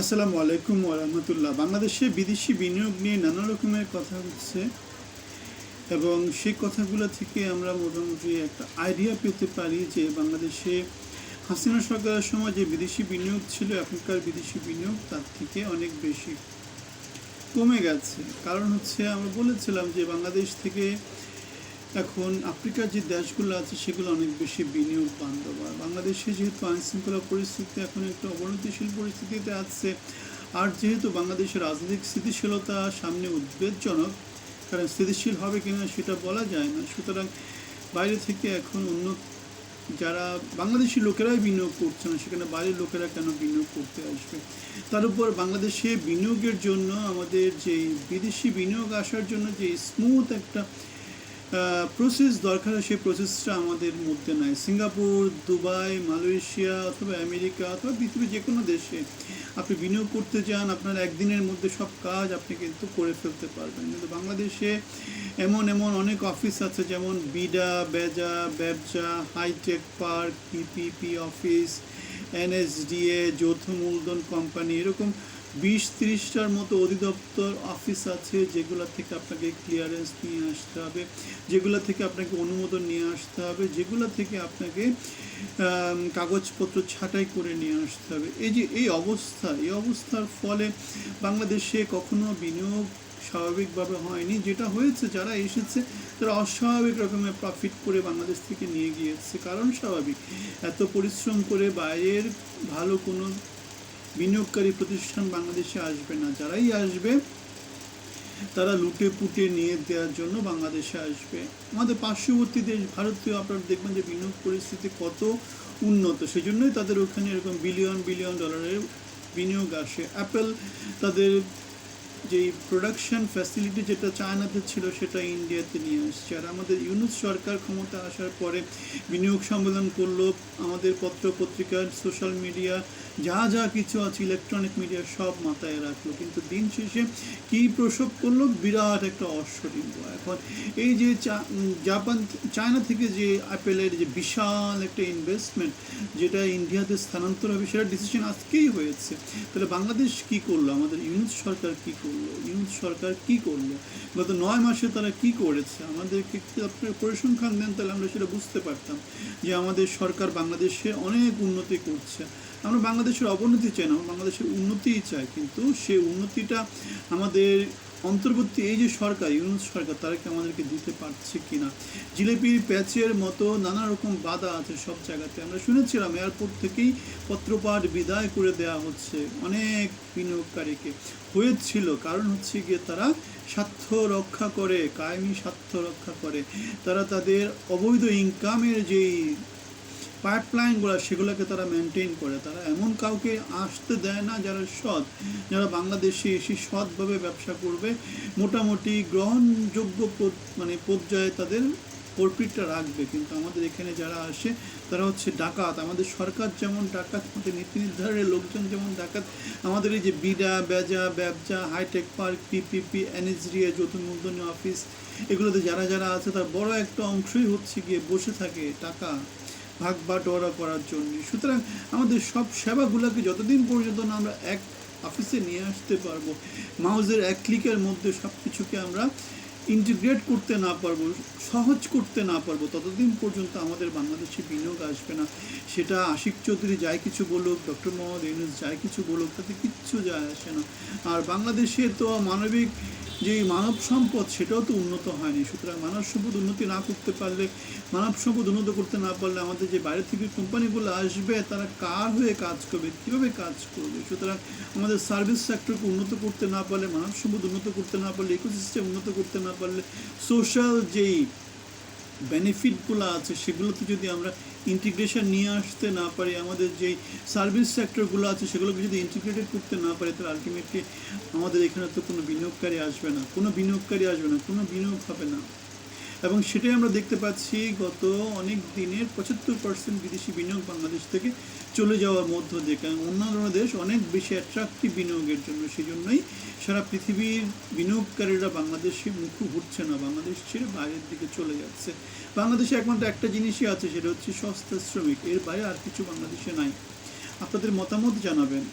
আসসালামু আলাইকুম ওরহমতুল্লাহ বাংলাদেশে বিদেশি বিনিয়োগ নিয়ে নানা রকমের কথা হচ্ছে এবং সেই কথাগুলো থেকে আমরা মোটামুটি একটা আইডিয়া পেতে পারি যে বাংলাদেশে হাসিনা সরকারের সময় যে বিদেশি বিনিয়োগ ছিল, এখনকার বিদেশি বিনিয়োগ তার থেকে অনেক বেশি কমে গেছে। কারণ হচ্ছে আমরা বলেছিলাম যে বাংলাদেশ থেকে এখন আফ্রিকার যে দেশগুলো আছে, সেগুলো অনেক বেশি বিনিয়োগ বান্ধব। আর বাংলাদেশে যেহেতু আইনশৃঙ্খলা পরিস্থিতি এখন একটু অবনতিশীল পরিস্থিতিতে আছে, আর যেহেতু বাংলাদেশের রাজনৈতিক স্থিতিশীলতা সামনে উদ্বেগজনক, কারণ স্থিতিশীল হবে কিনা সেটা বলা যায় না। সুতরাং বাইরে থেকে এখন অন্য যারা বাংলাদেশি লোকেরাই বিনিয়োগ করছে না, সেখানে বাইরের লোকেরা কেন বিনিয়োগ করতে আসবে? তার উপর বাংলাদেশে বিনিয়োগের জন্য আমাদের যে বিদেশি বিনিয়োগ আসার জন্য যে স্মুথ একটা প্রসেস দরকার সেই প্রসেসটা আমাদের মধ্যে নাই। সিঙ্গাপুর, দুবাই, মালয়েশিয়া অথবা আমেরিকা অথবা পৃথিবীর যে কোনো দেশে আপনি বিনিয়োগ করতে চান, আপনার একদিনের মধ্যে সব কাজ আপনি কিন্তু করে ফেলতে পারবেন। কিন্তু বাংলাদেশে এমন এমন অনেক অফিস আছে, যেমন বিডা, বেজা ব্যবসা hitech park PPP office NSDA যৌথ মূলধন কোম্পানি এরকম বিশ তিরিশটার মতো অধিদপ্তর অফিস আছে যেগুলো থেকে আপনাকে ক্লিয়ারেন্স নিয়ে আসতে হবে, যেগুলো থেকে আপনাকে অনুমোদন নিয়ে আসতে হবে, যেগুলো থেকে আপনাকে কাগজপত্র ছাঁটাই করে নিয়ে আসতে হবে। এই যে এই অবস্থা, এই অবস্থার ফলে বাংলাদেশে কখনো বিনিয়োগ স্বাভাবিকভাবে হয়নি। যেটা হয়েছে, যারা এসেছে, তারা অস্বাভাবিক রকমের প্রফিট করে বাংলাদেশ থেকে নিয়ে গিয়েছে। কারণ স্বাভাবিক, এত পরিশ্রম করে বাইরের ভালো কোনো বিনিয়োগকারী প্রতিষ্ঠান বাংলাদেশে আসবে না। যারাই আসবে, তারা লুটে পুটে নিয়ে দেওয়ার জন্য বাংলাদেশে আসবে। আমাদের পার্শ্ববর্তী দেশ ভারতীয় আপনারা দেখবেন যে বিনিয়োগ পরিস্থিতি কত উন্নত। সেই জন্যই তাদের ওখানে এরকম বিলিয়ন বিলিয়ন ডলারের বিনিয়োগ আসে। অ্যাপেল তাদের যেই প্রোডাকশন ফ্যাসিলিটি যেটা চায়নাতে ছিল, সেটা ইন্ডিয়াতে নিয়ে আসছে আর আমাদের ইউনুস সরকার ক্ষমতা আসার পরে বিনিয়োগ সম্মেলন করল, আমাদের পত্র পত্রিকা সোশ্যাল মিডিয়া যা যা কিছু আছে ইলেকট্রনিক মিডিয়া সব মাথায় রাখল। কিন্তু দিন শেষে কী প্রসব করল? বিরাট একটা অশ্বডিম্ব এখন এই যে জাপান, চায়না থেকে যে অ্যাপেলের যে বিশাল একটা ইনভেস্টমেন্ট যেটা ইন্ডিয়াতে স্থানান্তর হবে, সেটা ডিসিশন আজকেই হয়েছে। তাহলে বাংলাদেশ কি করল? আমাদের ইউনুস সরকার কি করল? ইউনুস সরকার কি করল? গত নয় মাসে তারা কি করেছে? আমাদেরকে আপনারা পরিসংখ্যান দেন তাহলে আমরা সেটা বুঝতে পারতাম যে আমাদের সরকার বাংলাদেশে অনেক উন্নতি করছে। আমরা বাংলাদেশের অবনতি চাই না, আমরা বাংলাদেশের উন্নতিই চাই। কিন্তু সেই উন্নতিটা আমাদের অন্তর্বর্তী এই যে সরকার, ইউনুস সরকার, তারা কি আমাদেরকে দিতে পারছে কিনা? জিলেপির প্যাচের মতো নানা রকম বাধা আছে সব জায়গাতে। আমরা শুনেছিলাম এয়ারপোর্ট থেকেই পত্রপাঠ বিদায় করে দেওয়া হচ্ছে অনেক বিনিয়োগকারীকে। হয়েছিল, কারণ হচ্ছে গিয়ে তারা স্বার্থ রক্ষা করে, কায়েমি স্বার্থ রক্ষা করে। তারা তাদের অবৈধ ইনকামের যেই পাইপলাইনগুলো, সেগুলোকে তারা মেনটেন করে। তারা এমন কাউকে আসতে দেয় না যারা সৎ। যারা বাংলাদেশে এসে সৎভাবে ব্যবসা করবে, মোটামুটি গ্রহণযোগ্য মানে পর্যায়ে তাদের প্রফিটটা রাখবে। কিন্তু আমাদের এখানে যারা আসে, তারা হচ্ছে ডাকাত। আমাদের সরকার যেমন ডাকাত, আমাদের নীতি নির্ধারণের লোকজন যেমন ডাকাত, আমাদের এই যে বিডা, বেজা ব্যবসা হাইটেক পার্ক পিপিপি এনএসডিএ যৌথ মূলধনী অফিস এগুলোতে যারা যারা আছে, তার বড় একটা অংশই হচ্ছে গিয়ে বসে থাকে টাকা। ভাগ বাটোয়ারা করার জন্য। সুতরাং আমাদের সব সেবাগুলোকে যতদিন পর্যন্ত না আমরা এক অফিসে নিয়ে আসতে পারব মাউজের এক ক্লিকের মধ্যে সব কিছুকে আমরা ইন্টিগ্রেট করতে না পারব, সহজ করতে না পারব, ততদিন পর্যন্ত আমাদের বাংলাদেশে বিনিয়োগ আসবে না। সেটা আশিক চৌধুরী যাই কিছু বলুক, ডক্টর মোহাম্মদ ইউনুস যাই কিছু বলুক, তাতে কিচ্ছু যায় আসে না। আর বাংলাদেশে তো মানবিক যে মানব সম্পদ, সেটাও তো উন্নত হয়নি। সুতরাং মানব সম্পদ উন্নতি না করতে পারলে, মানব সম্পদ উন্নত করতে না পারলে আমাদের যে বাইরে থেকে কোম্পানিগুলো আসবে, তারা কার হয়ে কাজ করবে, কীভাবে কাজ করবে? সুতরাং আমাদের সার্ভিস সেক্টরকে উন্নত করতে না পারলে, মানব সম্পদ উন্নত করতে না পারলে ইকোসিস্টেম উন্নত করতে না পারলে সোশ্যাল যেই বেনিফিটগুলো আছে সেগুলোতে যদি আমরা ইন্টিগ্রেশন নিয়ে আসতে না পারি, আমাদের যেই সার্ভিস সেক্টরগুলো আছে, সেগুলোকে যদি ইন্টিগ্রেটেড করতে না পারি, তাহলে আলটিমেটলি আমাদের এখানে তো কোনো বিনিয়োগকারী আসবে না। কোনো বিনিয়োগকারী আসবে না, কোনো বিনিয়োগ হবে না। এবং সেটাই আমরা দেখতে পাচ্ছি গত অনেক দিনের পঁচাত্তর পার্সেন্ট বিদেশি বিনিয়োগ বাংলাদেশ থেকে চলে যাওয়ার মধ্য দিয়ে। কারণ অন্যান্য দেশ অনেক বেশি অ্যাট্রাক্টিভ বিনিয়োগের জন্য সেই জন্যই সারা পৃথিবীর বিনিয়োগকারীরা বাংলাদেশে মুখ ঘুরছে না, বাংলাদেশ ছেড়ে বাইরের দিকে চলে যাচ্ছে। বাংলাদেশে একমাত্র একটা জিনিসই আছে, সেটা হচ্ছে সস্তা শ্রমিক, এর বাইরে আর কিছু বাংলাদেশে নাই। আপনাদের মতামত জানাবেন।